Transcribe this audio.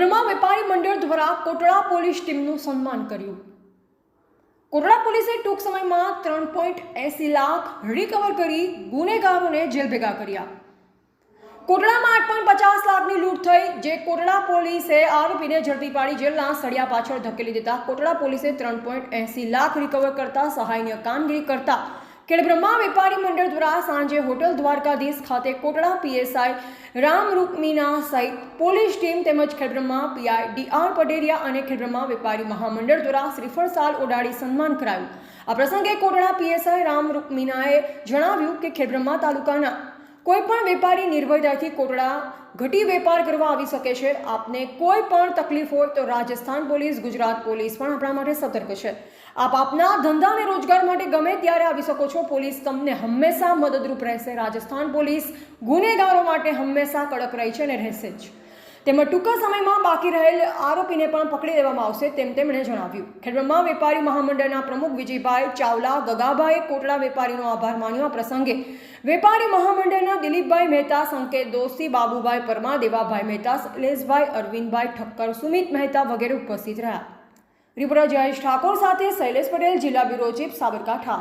દ્વારા કોટડા પોલીસ ટીમનું સન્માન કર્યું. કોટડા પોલીસે ટૂંક સમયમાં ત્રણ પોઈન્ટ એસી લાખ રિકવર કરી ગુનેગારોને જેલ ભેગા કર્યા. કોટડામાં આઠ પોઈન્ટ પચાસ લાખની લૂંટ થઈ, જે કોટડા પોલીસે આરોપીને ઝડપી પાડી જેલના સળિયા પાછળ ધકેલી દેતા કોટડા પોલીસે ત્રણ પોઈન્ટ એસી લાખ રિકવર કરતા સહાયની કામગીરી કરતા ખેડબ્રહ્મા વેપારી મંડળ દ્વારા સાંજે હોટલ દ્વારકાધીશ ખાતે કોટડા પીએસઆઈ રામ રૂકમીના સહિત પોલીસ ટીમ તેમજ ખેડબ્રહ્મા પીઆઈ ડી પટેરિયા અને ખેડબ્રહ્મા વેપારી મહામંડળ દ્વારા શ્રીફળ સાલ ઓડાડી સન્માન કરાયું. આ પ્રસંગે કોટડા પીએસઆઈ રામ રૂકમીનાએ જણાવ્યું કે ખેડબ્રહ્મા તાલુકાના કોઈ પણ વેપારી નિર્ભયતાથી કોટડા ઘટી વેપાર કરવા આવી શકે છે. આપને કોઈ પણ તકલીફ હોય તો રાજસ્થાન પોલીસ, ગુજરાત પોલીસ પણ આપણા માટે સતર્ક છે. આપ આપના ધંધા અને રોજગાર માટે ગમે ત્યારે આવી શકો છો. પોલીસ તમને હંમેશા મદદરૂપ રહેશે. રાજસ્થાન પોલીસ ગુનેગારો માટે હંમેશા કડક રહી છે અને રહેશે જ. તેમજ ટૂંકા સમયમાં બાકી રહેલ આરોપીને પણ પકડી લેવામાં આવશે તેમ તેમણે જણાવ્યું. ખેડબ્રહ્મા વેપારી મહામંડળના પ્રમુખ વિજયભાઈ ચાવલા, ગગાભાઈ કોટડા વેપારીનો આભાર માન્યો. આ પ્રસંગે વેપારી મહામંડળના દિલીપભાઈ મહેતા, સંકેત દોશી, બાબુભાઈ પરમા દેવાભાઈ મહેતા, શૈલેષભાઈ અરવિંદભાઈ ઠક્કર, સુમિત મહેતા વગેરે ઉપસ્થિત રહ્યા. રિપોર્ટર જયેશ ઠાકોર સાથે શૈલેષ પટેલ, જિલ્લા બ્યુરો ચીફ સાબરકાંઠા.